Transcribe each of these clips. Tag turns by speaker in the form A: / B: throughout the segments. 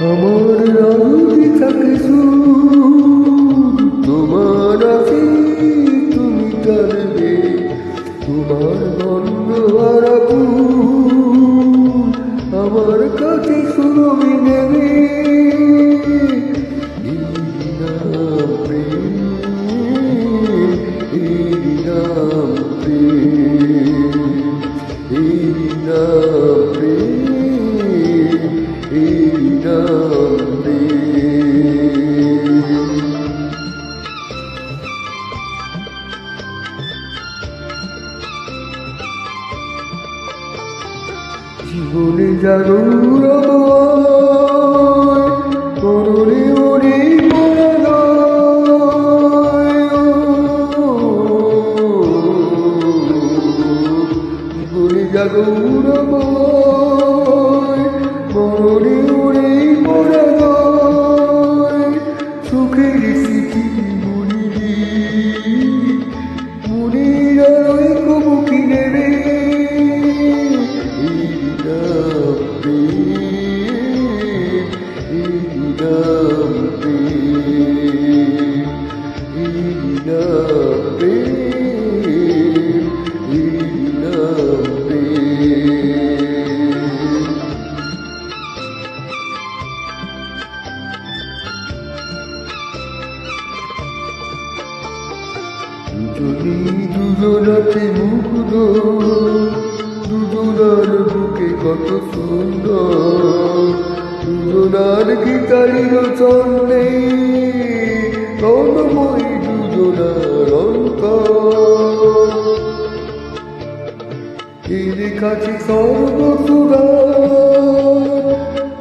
A: আমার রাহুল থাকে তোমার আছি তুমি জানবে তোমার গন্ধ হারাবু আমার কাছে সুরবি নেবে এই জীবনে জানুর করুণে ওরে জীবনে জাগুর যদি দুজনাতে মুগ্ধ। দুজনার বুকে কত সুন্দর। দুজনার গীতারির চন্ডে রণময় অন্তর এর কাছে সর্বসুরা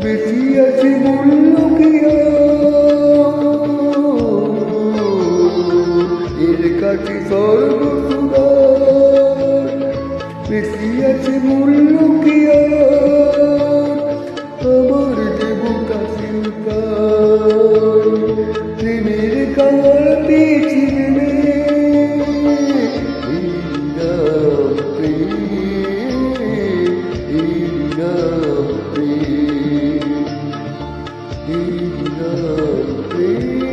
A: বেশি আছে মূল্য কিয়া? এর কাছে সর্বসুরা He loves thee.